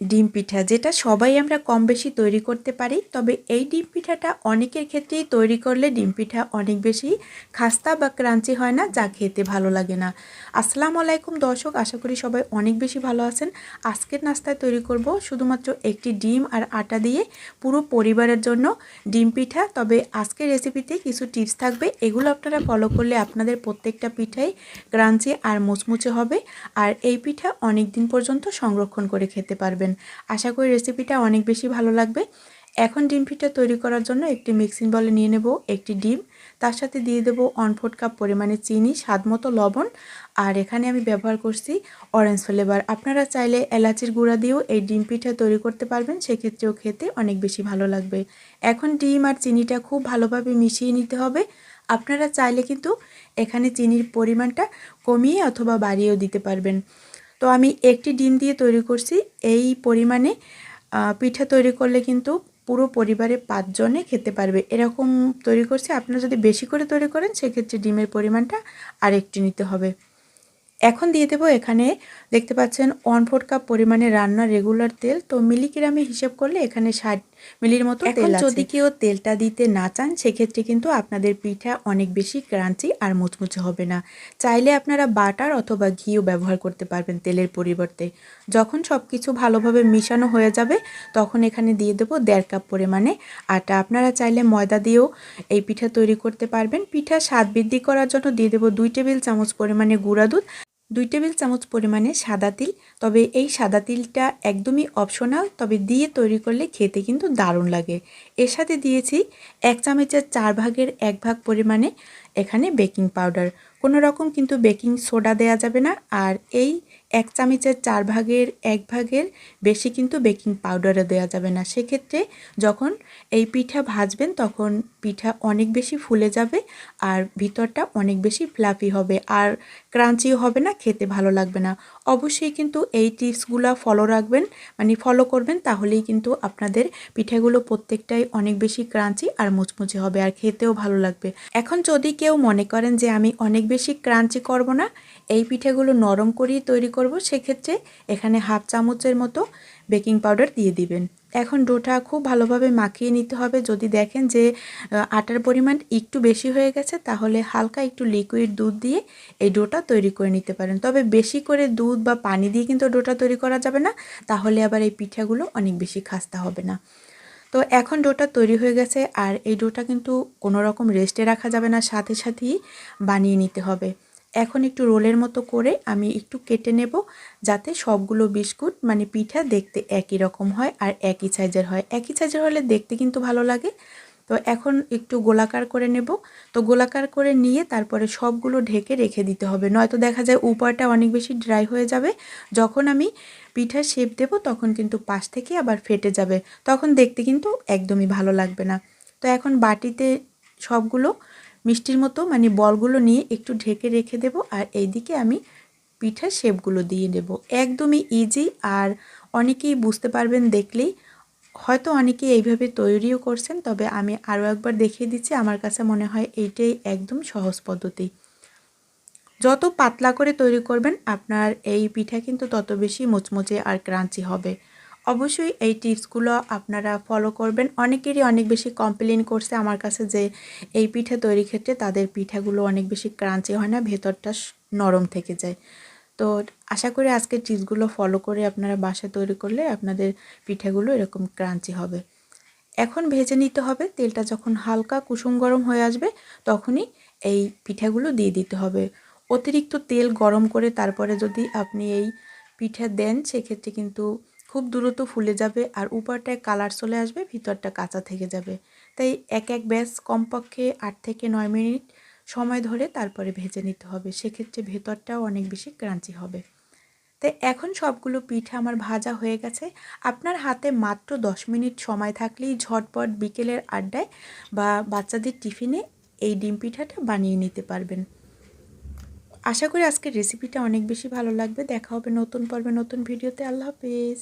ডিম পিঠা, যেটা সবাই আমরা কম বেশি তৈরি করতে পারি। তবে এই ডিম পিঠাটা অনেকের ক্ষেত্রেই তৈরি করলে ডিম পিঠা অনেক বেশি খাস্তা বা ক্রাঞ্চি হয় না, যা খেতে ভালো লাগে না। আসসালামু আলাইকুম দর্শক, আশা করি সবাই অনেক বেশি ভালো আছেন। আজকের নাস্তায় তৈরি করব শুধুমাত্র একটি ডিম আর আটা দিয়ে পুরো পরিবারের জন্য ডিম পিঠা। তবে আজকের রেসিপিতে কিছু টিপস থাকবে, এগুলো আপনারা ফলো করলে আপনাদের প্রত্যেকটা পিঠাই ক্রাঞ্চি আর মুচমুচে হবে। আর এই পিঠা অনেক দিন পর্যন্ত সংরক্ষণ করে খেতে পারবেন। আশা করি রেসিপিটা অনেক বেশি ভালো লাগবে। এখন ডিম পিঠা তৈরি করার জন্য একটি মিক্সিং বলে নিয়ে নেব একটি ডিম। তার সাথে দিয়ে দেবো ওয়ান ফোর্থ কাপ পরিমাণে চিনি, স্বাদ মতো লবণ। আর এখানে আমি ব্যবহার করছি অরেঞ্জ ফ্লেভার আপনারা চাইলে এলাচির গুঁড়া দিয়েও এই ডিম পিঠা তৈরি করতে পারবেন, সেক্ষেত্রেও খেতে অনেক বেশি ভালো লাগবে। এখন ডিম আর চিনিটা খুব ভালোভাবে মিশিয়ে নিতে হবে। আপনারা চাইলে কিন্তু এখানে চিনির পরিমাণটা কমিয়ে অথবা বাড়িয়েও দিতে পারবেন। তো আমি একটি ডিম দিয়ে তৈরি করছি। এই পরিমাণে পিঠা তৈরি করলে কিন্তু পুরো পরিবারে পাঁচজনে খেতে পারবে। এরকম তৈরি করছি। আপনারা যদি বেশি করে তৈরি করেন, সেক্ষেত্রে ডিমের পরিমাণটা আরেকটি নিতে হবে। এখন দিয়ে দেবো এখানে, দেখতে পাচ্ছেন ওয়ান ফোর কাপ পরিমাণে রান্নার রেগুলার তেল। তো মিলিগ্রামে হিসেব করলে এখানে ষাট মিলির মতো তেল যদি কেউ তেলটা দিতে না চান সেক্ষেত্রে কিন্তু আপনাদের পিঠা অনেক বেশি ক্রাঞ্চি আর মুচমুচে হবে না। চাইলে আপনারা বাটার অথবা ঘিও ব্যবহার করতে পারবেন তেলের পরিবর্তে। যখন সব কিছু ভালোভাবে মিশানো হয়ে যাবে তখন এখানে দিয়ে দেবো দেড় কাপ পরিমাণে আটা। আপনারা চাইলে ময়দা দিয়েও এই পিঠা তৈরি করতে পারবেন। পিঠা স্বাদ বৃদ্ধি করার জন্য দিয়ে দেবো দুই টেবিল চামচ পরিমাণে গুঁড়া দুধ। দুই টেবিল চামচ পরিমাণে সাদা তিল, তবে এই সাদা তিলটা একদমই অপশনাল তবে দিয়ে তৈরি করলে খেতে কিন্তু দারুণ লাগে। এর সাথে দিয়েছি এক চামচের চার ভাগের এক ভাগ পরিমাণে এখানে বেকিং পাউডার। কোনো রকম কিন্তু বেকিং সোডা দেয়া যাবে না। আর এই এক চামচের চার ভাগের এক ভাগের বেশি কিন্তু বেকিং পাউডারও দেওয়া যাবে না। সেক্ষেত্রে যখন এই পিঠা ভাজবেন, তখন পিঠা অনেক বেশি ফুলে যাবে আর ভিতরটা অনেক বেশি ফ্লাফি হবে আর ক্রাঞ্চিও হবে না, খেতে ভালো লাগবে না। অবশ্যই কিন্তু এই টিপসগুলো ফলো রাখবেন মানে ফলো করবেন, তাহলেই কিন্তু আপনাদের পিঠাগুলো প্রত্যেকটাই অনেক বেশি ক্রাঞ্চি আর মুচমুচে হবে আর খেতেও ভালো লাগবে। এখন যদি কেউ মনে করেন যে আমি অনেক বেশি ক্রাঞ্চি করব না, এই পিঠেগুলো নরম করেই তৈরি করব, সেক্ষেত্রে এখানে হাফ চামচের মতো বেকিং পাউডার দিয়ে দিবেন। এখন ডোটা খুব ভালোভাবে মাখিয়ে নিতে হবে, যদি দেখেন যে আটার পরিমাণ একটু বেশি হয়ে গেছে, তাহলে হালকা একটু লিকুইড দুধ দিয়ে এই ডোটা তৈরি করে নিতে পারেন। তবে বেশি করে দুধ বা পানি দিয়ে কিন্তু ডোটা তৈরি করা যাবে না, তাহলে আবার এই পিঠাগুলো অনেক বেশি খাস্তা হবে না। তো এখন ডোটা তৈরি হয়ে গেছে আর এই ডোটা কিন্তু কোনো রকম রেস্টে রাখা যাবে না, সাথে সাথেই বানিয়ে নিতে হবে। এখন একটু রোলের মতো করে আমি একটু কেটে নেব যাতে সবগুলো বিস্কুট মানে পিঠা দেখতে একই রকম হয় আর একই সাইজের হয়। একই সাইজের হলে দেখতে কিন্তু ভালো লাগে। তো এখন একটু গোলাকার করে নেব। তো গোলাকার করে নিয়ে তারপরে সবগুলো ঢেকে রেখে দিতে হবে। নয়তো দেখা যায় উপরটা অনেক বেশি ড্রাই হয়ে যাবে। যখন আমি পিঠার শেপ দেব, তখন কিন্তু পাশ থেকে আবার ফেটে যাবে। তখন দেখতে কিন্তু একদমই ভালো লাগবে না। তো এখন বাটিতে সবগুলো মিষ্টির মতো মানে বলগুলো নিয়ে একটু ঢেকে রেখে দেব আর এইদিকে আমি পিঠার শেপগুলো দিয়ে দেব। একদমই ইজি আর অনেকেই বুঝতে পারবেন দেখলেই। হয়তো অনেকে এইভাবে তৈরিও করছেন, তবে আমি আরও একবার দেখিয়ে দিচ্ছি, আমার কাছে মনে হয় এইটাই একদম সহজ পদ্ধতি। যত পাতলা করে তৈরি করবেন, আপনার এই পিঠা কিন্তু তত বেশি মুচমুচে আর ক্রাঞ্চি হবে। অবশ্যই এই টিপসগুলো আপনারা ফলো করবেন। অনেকেরই অনেক বেশি কমপ্লেন করছে আমার কাছে যে এই পিঠা তৈরির ক্ষেত্রে তাদের পিঠাগুলো অনেক বেশি ক্রাঞ্চি হয় না, ভেতরটা নরম থেকে যায়। তো আশা করি আজকের টিপসগুলো ফলো করে আপনারা বাসায় তৈরি করলে আপনাদের পিঠাগুলো এরকম ক্রাঞ্চি হবে। এখন ভেজে নিতে হবে, তেলটা যখন হালকা কুসুম গরম হয়ে আসবে, তখনই এই পিঠাগুলো দিয়ে দিতে হবে। অতিরিক্ত তেল গরম করে তারপরে যদি আপনি এই পিঠা দেন, সেক্ষেত্রে কিন্তু খুব দ্রুত ফুলে যাবে আর উপরটায় কালার চলে আসবে, ভিতরটা কাঁচা থেকে যাবে। তাই এক এক ব্যাস কমপক্ষে আট থেকে নয় মিনিট সময় ধরে তারপরে ভেজে নিতে হবে। সেক্ষেত্রে ভেতরটাও অনেক বেশি ক্রাঞ্চি হবে। তাই এখন সবগুলো পিঠা আমার ভাজা হয়ে গেছে। আপনার হাতে মাত্র দশ মিনিট সময় থাকলেই ঝটপট বিকেলের আড্ডায় বা বাচ্চাদের টিফিনে এই ডিম পিঠাটা বানিয়ে নিতে পারবেন। আশা করি আজকের রেসিপিটা অনেক বেশি ভালো লাগবে। দেখা হবে নতুন পর্বে, নতুন ভিডিওতে আল্লাহ হাফেজ।